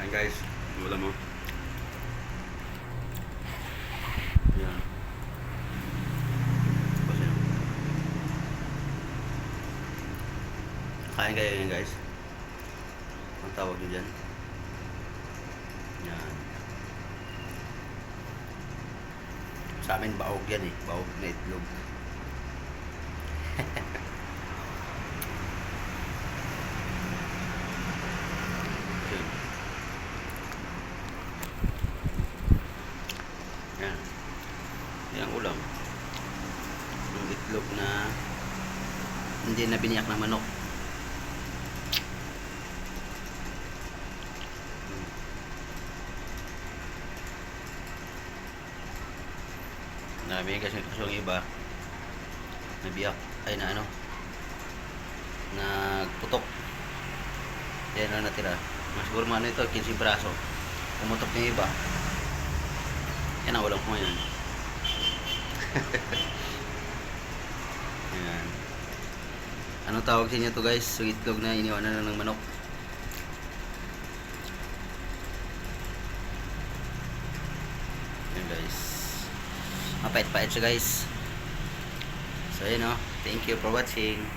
Ayan guys, wala mo. Ayan. Tapos yun. Kain kayo yan guys. Ang tawag nyo dyan. Yan. Sa amin baog yan eh. Baog na itlog. Yun. Yan. Yan ulam. Yung itlog na hindi na biniyak ng manok. Hmm. Nabi kasi kasi yung iba nabiyak ay na ano nagputok yan lang natira mas siguro ano ito 15 braso pumutok yung iba yan ang walang ko ngayon. Yan anong tawag sa inyo to guys? So itlog na iniwanan na ng manok. Yan guys. Mapait-pait siya guys. So yun o thank you for watching